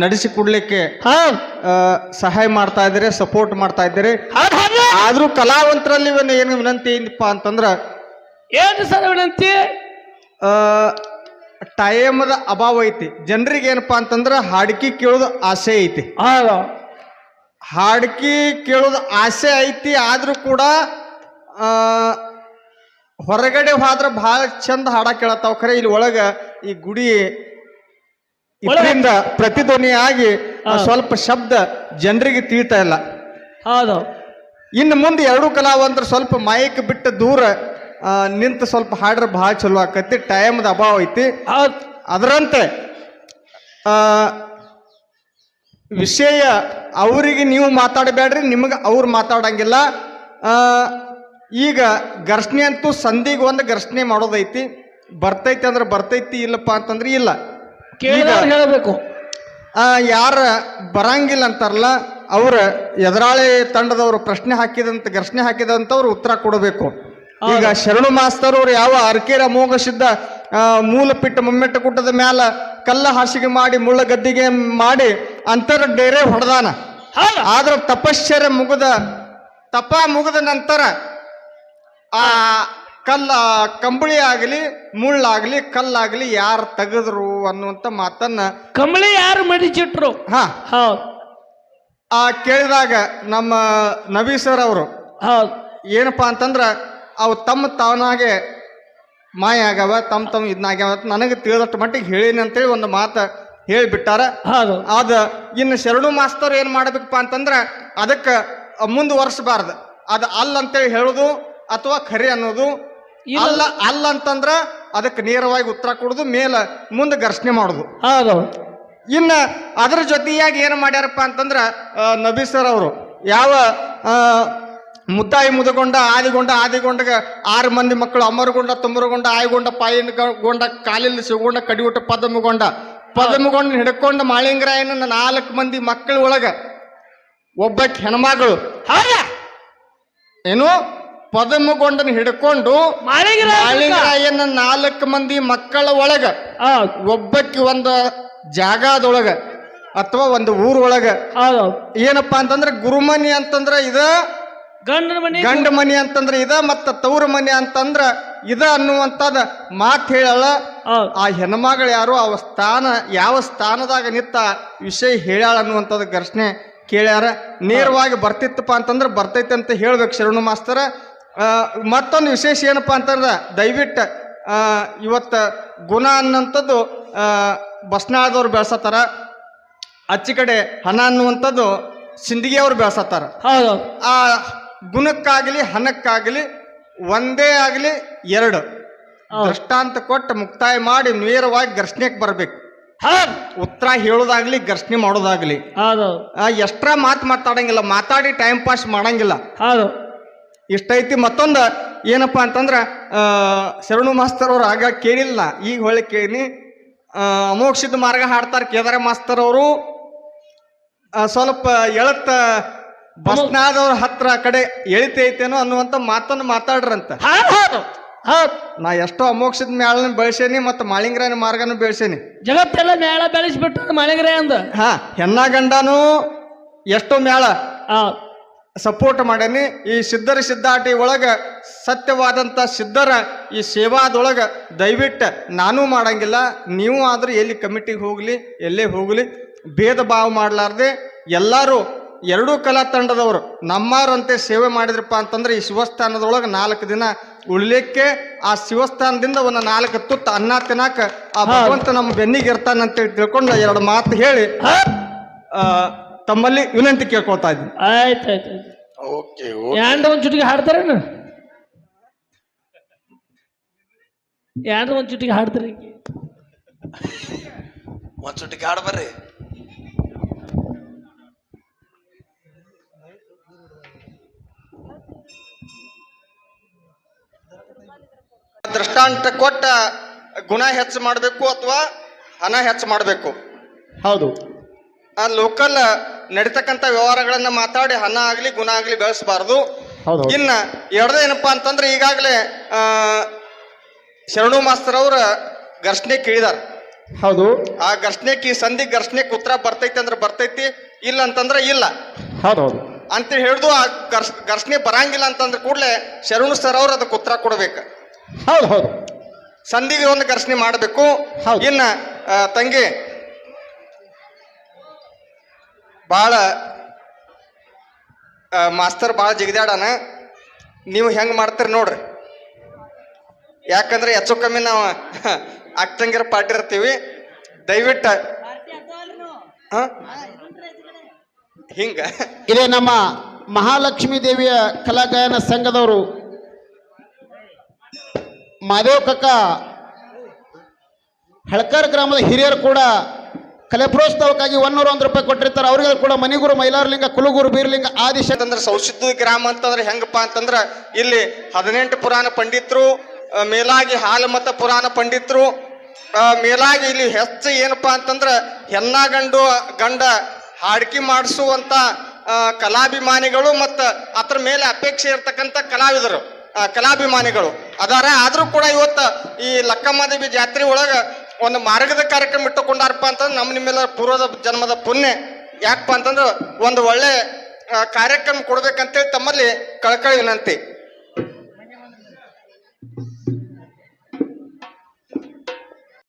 ನಡೆಸಿಕೊಡ್ಲಿಕ್ಕೆ ಸಹಾಯ ಮಾಡ್ತಾ ಇದ್ದಾರೆ ಸಪೋರ್ಟ್ ಮಾಡ್ತಾ ಇದ್ದಾರೆ. ಆದ್ರೂ ಕಲಾವಂತರಲ್ಲಿ ಏನು ವಿನಂತಿ ಏನಪ್ಪ ಅಂತಂದ್ರ ಏನು ಸರ್ ವಿನಂತಿ? ಟೈಮದ ಅಭಾವ ಐತಿ. ಜನರಿಗೆ ಏನಪ್ಪಾ ಅಂತಂದ್ರ ಹಾಡಿಕೆ ಕೇಳೋದು ಆಸೆ ಐತಿ. ಹಾಡಿಕೆ ಹಾಡ್ಕಿ ಕೇಳೋದು ಆಸೆ ಐತಿ ಆದ್ರೂ ಕೂಡ ಹೊರಗಡೆ ಹೋದ್ರೆ ಬಹಳ ಚಂದ ಹಾಡ ಕೇಳತ್ತಾವ. ಖರೆ ಇಲ್ಲಿ ಒಳಗ ಈ ಗುಡಿ ಇದರಿಂದ ಪ್ರತಿಧ್ವನಿಯಾಗಿ ಸ್ವಲ್ಪ ಶಬ್ದ ಜನರಿಗೆ ತಿಳಿತಾ ಇಲ್ಲ. ಹೌದು. ಇನ್ನು ಮುಂದೆ ಎರಡೂ ಕಲಾವಂತರು ಸ್ವಲ್ಪ ಮೈಕ್ ಬಿಟ್ಟು ದೂರ ನಿಂತು ಸ್ವಲ್ಪ ಹಾಡ್ರೆ ಭಾಳ ಚಲೋ ಆಕತಿ ಟೈಮ್ದ ಅಭಾವ ಐತಿ. ಅದರಂತೆ ಆ, ವಿಷಯ ಅವರಿಗೆ ನೀವು ಮಾತಾಡಬೇಡ್ರಿ ನಿಮಗೆ ಅವ್ರು ಮಾತಾಡಂಗಿಲ್ಲ. ಈಗ ಘರ್ಷಣೆ ಅಂತೂ ಸಂಧಿಗೆ ಒಂದು ಘರ್ಷಣೆ ಮಾಡೋದೈತಿ. ಬರ್ತೈತಿ ಅಂದ್ರೆ ಬರ್ತೈತಿ ಇಲ್ಲಪ್ಪ ಅಂತಂದ್ರೆ ಇಲ್ಲ. ಕೇಳಿದವ್ರು ಹೇಳಬೇಕು. ಆ, ಯಾರ ಬರಂಗಿಲ್ಲ ಅಂತಾರಲ್ಲ ಅವ್ರ ಎದುರಾಳಿ ತಂಡದವರು ಪ್ರಶ್ನೆ ಹಾಕಿದಂತ ಘರ್ಷಣೆ ಹಾಕಿದಂತವ್ರು ಉತ್ತರ ಕೊಡಬೇಕು. ಈಗ ಶರಣು ಮಾಸ್ತರ್ ಅವ್ರು ಯಾವ ಅರ್ಕೇರ ಅಮೋಘ ಸಿದ್ಧ ಆ, ಮೂಲ ಪಿಟ್ಟ ಮುಮ್ಮೆಟ್ಟ ಕುಟ್ಟದ ಮ್ಯಾಲ ಕಲ್ಲ ಹಾಸಿಗೆ ಮಾಡಿ ಮುಳ್ಳ ಗದ್ದಿಗೆ ಮಾಡಿ ಅಂತರ ಡೇರೆ ಹೊಡೆದಾನ. ಆದ್ರೆ ಆದ್ರ ತಪಶ್ಚರ್ಯ ಮುಗಿದ ತಪ ಮುಗಿದ ನಂತರ ಆ ಕಲ್ಲ ಕಂಬಳಿ ಆಗಲಿ ಮುಳ್ಳಾಗಲಿ ಕಲ್ಲಾಗಲಿ ಯಾರು ತೆಗೆದ್ರು ಅನ್ನುವಂಥ ಮಾತನ್ನ ಕಂಬಳಿ ಯಾರು ಮಡಿಚಿಟ್ರು? ಹಾ. ಹೌದು. ಆ ಕೇಳಿದಾಗ ನಮ್ಮ ನಬಿ ಸರ್ ಅವರು ಹೌದು. ಏನಪ್ಪಾ ಅಂತಂದ್ರ ಅವು ತಮ್ಮ ತಾವನಾಗೆ ಮಾಯ ಆಗವ ತಮ್ಮ ತಮ್ಮ ಇದನ್ನಾಗ್ಯಾವ ಅಂತ ನನಗೆ ತಿಳಿದಷ್ಟು ಮಟ್ಟಿಗೆ ಹೇಳೀನಿ ಅಂತೇಳಿ ಒಂದು ಮಾತು ಹೇಳಿಬಿಟ್ಟಾರ. ಹೌದು. ಅದ ಇನ್ನು ಶರಣು ಮಾಸ್ತರ್ ಏನು ಮಾಡಬೇಕಪ್ಪ ಅಂತಂದ್ರೆ ಅದಕ್ಕೆ ಮುಂದುವರ್ಸಬಾರ್ದು. ಅದು ಅಲ್ಲ ಅಂತೇಳಿ ಹೇಳೋದು ಅಥವಾ ಖರೆ ಅನ್ನೋದು. ಅಲ್ಲ ಅಲ್ಲ ಅಂತಂದ್ರ ಅದಕ್ಕೆ ನೇರವಾಗಿ ಉತ್ತರ ಕೊಡೋದು ಮೇಲೆ ಮುಂದೆ ಘರ್ಷಣೆ ಮಾಡೋದು. ಹೌದು ಇನ್ನ ಅದ್ರ ಜೊತೆಯಾಗಿ ಏನು ಮಾಡ್ಯಾರಪ್ಪ ಅಂತಂದ್ರ ನಬಿ ಸರ್ ಅವರು ಯಾವ ಮುದ್ದಾಯಿ ಮುದಗೊಂಡ ಆದಿಗೊಂಡ ಆದಿಗೊಂಡಗ ಆರು ಮಂದಿ ಮಕ್ಕಳು ಅಮರಗೊಂಡ ತುಮರಗೊಂಡ ಆಯ್ಗೊಂಡ ಪಾಯಿಗೊಂಡ ಕಾಲಿಲ್ಲಿ ಸಿಗೊಂಡ ಕಡಿಯುಟ ಪದಮಗೊಂಡ. ಪದಮಗೊಂಡ ಹಿಡ್ಕೊಂಡ ಮಾಳಿಂಗರಾಯನ ನಾಲ್ಕು ಮಂದಿ ಮಕ್ಕಳ ಒಳಗ ಒಬ್ಬಕ್ಕೆ ಹೆಣ್ಮಗಳು. ಹೌದಾ? ಏನು? ಪದಮಗೊಂಡನ ಹಿಡ್ಕೊಂಡು ಮಾಳಿಗರಾಯನ ನಾಲ್ಕು ಮಂದಿ ಮಕ್ಕಳ ಒಳಗ ಒಬ್ಬಕ್ಕೆ ಒಂದು ಜಾಗದೊಳಗ ಅಥವಾ ಒಂದು ಊರೊಳಗ. ಏನಪ್ಪಾ ಅಂತಂದ್ರೆ ಗುರುಮನಿ ಅಂತಂದ್ರ ಇದ ಗಂಡ ಮನಿ ಗಂಡ ಮನಿ ಅಂತಂದ್ರ ಇದ ಮತ್ತ ತವ್ರ ಮನಿ ಅಂತಂದ್ರ ಇದ ಅನ್ನುವಂತದ ಮಾತು ಹೇಳಲ್ಲ. ಆ ಹೆಣ್ಮಗಳು ಯಾರು ಅವ ಸ್ಥಾನ ಯಾವ ಸ್ಥಾನದಾಗ ನಿತ್ತ ವಿಷಯ ಹೇಳ್ಯಾಳ ಅನ್ನುವಂಥದ್ದು ಘರ್ಷಣೆ ಕೇಳ್ಯಾರ. ನೇರವಾಗಿ ಬರ್ತಿತ್ತಪ್ಪ ಅಂತಂದ್ರೆ ಬರ್ತೈತೆ ಅಂತ ಹೇಳ್ಬೇಕು ಶರಣು ಮಾಸ್ತರ. ಮತ್ತೊಂದು ವಿಶೇಷ ಏನಪ್ಪ ಅಂತಂದ್ರೆ ದಯವಿಟ್ಟು ಇವತ್ತು ಇವತ್ತ ಗುಣ ಅನ್ನೋಂಥದ್ದು ಬಸ್ನಾಳದವ್ರು ಬೆಳ್ಸತ್ತಾರ. ಅಚ್ಚಿ ಕಡೆ ಹಣ ಅನ್ನುವಂಥದ್ದು ಸಿಂದಗಿಯವ್ರು ಬೆಳ್ಸತ್ತಾರ. ಹೌದು. ಆ ಗುಣಕ್ಕಾಗಲಿ ಹಣಕ್ಕಾಗಲಿ ಒಂದೇ ಆಗಲಿ ಎರಡು. ದೃಷ್ಟಾಂತ ಕೊಟ್ಟು ಮುಕ್ತಾಯ ಮಾಡಿ ನೇರವಾಗಿ ಘರ್ಷಣೆಗೆ ಬರಬೇಕು. ಉತ್ತರ ಹೇಳೋದಾಗ್ಲಿ ಘರ್ಷಣೆ ಮಾಡೋದಾಗ್ಲಿ. ಎಷ್ಟ್ರ ಮಾತು ಮಾತಾಡಂಗಿಲ್ಲ ಮಾತಾಡಿ ಟೈಮ್ ಪಾಸ್ ಮಾಡಂಗಿಲ್ಲ. ಹೌದು. ಇಷ್ಟೈತಿ ಮತ್ತೊಂದು ಏನಪ್ಪ ಅಂತಂದ್ರೆ ಶರಣು ಮಾಸ್ತರ್ ಅವ್ರು ಆಗ ಕೇಳಿಲ್ಲ. ಈಗ ಹೊಳ್ಳಿ ಕೇಳಿ ಆ, ಅಮೋಕ್ಷಿತ ಮಾರ್ಗ ಹಾಡ್ತಾರೆ ಕೇದಾರ ಮಾಸ್ತರ್ ಅವರು ಸ್ವಲ್ಪ ಎಳತ್ತ ಬಸ್ನಾದವ್ರ ಹತ್ರ ಕಡೆ ಎಳಿತೈತೇನೋ ಅನ್ನುವಂಥ ಮಾತನ್ನು ಮಾತಾಡ್ರಂತ. ನಾ ಎಷ್ಟೋ ಅಮೋಕ್ಷದ ಮ್ಯಾಳನ ಬೆಳೆಸೇನಿ ಮತ್ತು ಮಾಳಿಂಗರಾಯನ ಮಾರ್ಗನ ಬೆಳೆಸೇನಿ. ಜಗತ್ತೆಲ್ಲ ಮೇಳ ಬೆಳೆಸಿಬಿಟ್ಟು ಮಾಳಿಂಗ್ರಾಯ ಅಂದ ಹಾ ಹೆಣ್ಣ ಗಂಡನು ಎಷ್ಟೋ ಮೇಳ ಸಪೋರ್ಟ್ ಮಾಡೇನಿ. ಈ ಸಿದ್ಧರ ಸಿದ್ಧಾಟಿ ಒಳಗ ಸತ್ಯವಾದಂಥ ಸಿದ್ಧರ ಈ ಸೇವಾದೊಳಗೆ ದಯವಿಟ್ಟು ನಾನೂ ಮಾಡಂಗಿಲ್ಲ. ನೀವು ಆದರೂ ಎಲ್ಲಿ ಕಮಿಟಿಗೆ ಹೋಗಲಿ ಎಲ್ಲೇ ಹೋಗಲಿ ಭೇದ ಭಾವ ಮಾಡಲಾರ್ದೆ ಎಲ್ಲರೂ ಎರಡೂ ಕಲಾ ತಂಡದವರು ನಮ್ಮಾರಂತೆ ಸೇವೆ ಮಾಡಿದ್ರಪ್ಪ ಅಂತಂದ್ರೆ ಈ ಶಿವಸ್ಥಾನದೊಳಗೆ ನಾಲ್ಕು ದಿನ ಉಳ್ಲಿಕ್ಕೆ ಆ ಶಿವಸ್ಥಾನದಿಂದ ಒಂದು ನಾಲ್ಕು ತುತ್ತು ಅನ್ನ ತಿನ್ನಾಕ ಆ ಭಗವಂತ ನಮ್ಮ ಬೆನ್ನಿಗೆ ಇರ್ತಾನಂತೇಳಿ ತಿಳ್ಕೊಂಡು ಎರಡು ಮಾತು ಹೇಳಿ ಆ, ತಮ್ಮಲ್ಲಿ ವಿನಂತಿ ಕೇಳ್ಕೊಳ್ತಾ ಇದ್ದೀನಿ. ಆಯ್ತು ಆಯ್ತು ಆಯ್ತು. ಯಾಂಡ ಒಂದ್ ಚುಟಿಗೆ ಹಾಡ್ತಾರೇನು ಯಾಂಡ ಒಂದು ಚುಟಿಗೆ ಹಾಡ್ತಾರೆ ಒಂದ್ ಸುಟ್ಟಿಗೆ ಹಾಡ್ ಬರ್ರಿ. ದೃಷ್ಟಾಂತ ಕೊಟ್ಟ ಗುಣ ಹೆಚ್ಚು ಮಾಡಬೇಕು ಅಥವಾ ಹಣ ಹೆಚ್ಚು ಮಾಡಬೇಕು? ಹೌದು. ಆ ಲೋಕಲ್ ನಡೀತಕ್ಕಂಥ ವ್ಯವಹಾರಗಳನ್ನ ಮಾತಾಡಿ ಹಣ ಆಗಲಿ ಗುಣ ಆಗಲಿ ಬೆಳೆಸಬಾರ್ದು. ಹೌದು ಇನ್ನ ಏನಪ್ಪಾ ಅಂತಂದ್ರೆ ಈಗಾಗಲೇ ಆ, ಶರಣು ಮಾಸ್ತರ್ ಅವ್ರ ಘರ್ಷಣೆ ಕೇಳಿದಾರ. ಹೌದು. ಆ ಘರ್ಷಣೆಕ್ ಈ ಸಂಧಿ ಘರ್ಷಣೆಕ್ ಉತ್ತರ ಬರ್ತೈತಿ ಅಂದ್ರೆ ಬರ್ತೈತಿ ಇಲ್ಲ ಅಂತಂದ್ರೆ ಇಲ್ಲ. ಹೌದು ಹೌದು. ಅಂತ ಹಿಡಿದು ಆ ಘರ್ಷ್ ಘರ್ಷಣೆ ಬರಂಗಿಲ್ಲ ಅಂತಂದ್ರೆ ಕೂಡಲೇ ಶರಣು ಸರ್ ಅವ್ರು ಅದಕ್ಕೆ ಉತ್ತರ ಕೊಡ್ಬೇಕು. ಹೌದು ಹೌದು. ಸಂಧಿಗೆ ಒಂದು ಘರ್ಷಣೆ ಮಾಡಬೇಕು. ಹೌದು. ಇನ್ನ ಆ, ತಂಗಿ ಭಾಳ ಮಾಸ್ತರ್ ಭಾಳ ಜಿಗಿದಾಡನ. ನೀವು ಹೆಂಗೆ ಮಾಡ್ತೀರಿ ನೋಡ್ರಿ. ಯಾಕಂದ್ರೆ ಹೆಚ್ಚು ಕಮ್ಮಿ ನಾವು ಅಕ್ಕಂಗಿರ ಪಾರ್ಟಿ ಇರ್ತೀವಿ. ದಯವಿಟ್ಟು ಹ? ಹಿಂಗ. ಇದೇ ನಮ್ಮ ಮಹಾಲಕ್ಷ್ಮೀ ದೇವಿಯ ಕಲಾಗಾಯನ ಸಂಘದವರು. ಮಾದೇವ್ ಕಕ್ಕ ಹಳಕರ್ ಗ್ರಾಮದ ಹಿರಿಯರು ಕೂಡ ಕಲೆ ಪ್ರೋತ್ಸಾಹಕ್ಕಾಗಿ ಒನ್ನೂರ ಒಂದು ರೂಪಾಯಿ ಕೊಟ್ಟಿರ್ತಾರೆ. ಅವ್ರಿಗೆ ಕೂಡ ಮನಿಗುರು ಮೈಲಾರಲಿಂಗ, ಕುಲಗುರು, ಬೀರ್ಲಿಂಗ ಆದಿಶ ಅಂದ್ರೆ ಸೌಶುದ್ಧ ಗ್ರಾಮ ಅಂತಂದ್ರೆ ಹೆಂಗಪ್ಪ ಅಂತಂದ್ರ ಇಲ್ಲಿ ಹದಿನೆಂಟು ಪುರಾಣ ಪಂಡಿತರು ಮೇಲಾಗಿ ಮೇಲಾಗಿ ಹಾಲಮತ ಪುರಾಣ ಪಂಡಿತರು ಮೇಲಾಗಿ ಇಲ್ಲಿ ಹೆಚ್ಚು ಏನಪ್ಪ ಅಂತಂದ್ರೆ ಹೆಣ್ಣ ಗಂಡು ಗಂಡ ಹಾಡ್ಕಿ ಮಾಡಿಸುವಂತ ಕಲಾಭಿಮಾನಿಗಳು ಮತ್ತು ಅದ್ರ ಮೇಲೆ ಅಪೇಕ್ಷೆ ಇರ್ತಕ್ಕಂಥ ಕಲಾವಿದರು ಕಲಾಭಿಮಾನಿಗಳು. ಅದಾರ, ಆದರೂ ಕೂಡ ಇವತ್ತು ಈ ಲಕ್ಕಮ್ಮದೇವಿ ಜಾತ್ರೆ ಒಳಗ ಒಂದು ಮಾರ್ಗದ ಕಾರ್ಯಕ್ರಮ ಇಟ್ಟುಕೊಂಡಾರಪ್ಪ ಅಂತಂದ್ರೆ ನಮ್ಮ ನಿಮ್ಮೆಲ್ಲ ಪೂರ್ವದ ಜನ್ಮದ ಪುಣ್ಯ. ಯಾಕಪ್ಪ ಅಂತಂದ್ರೆ ಒಂದು ಒಳ್ಳೆ ಕಾರ್ಯಕ್ರಮ ಕೊಡ್ಬೇಕಂತೇಳಿ ತಮ್ಮಲ್ಲಿ ಕಳ್ಕಳಿ ವಿನಂತಿ.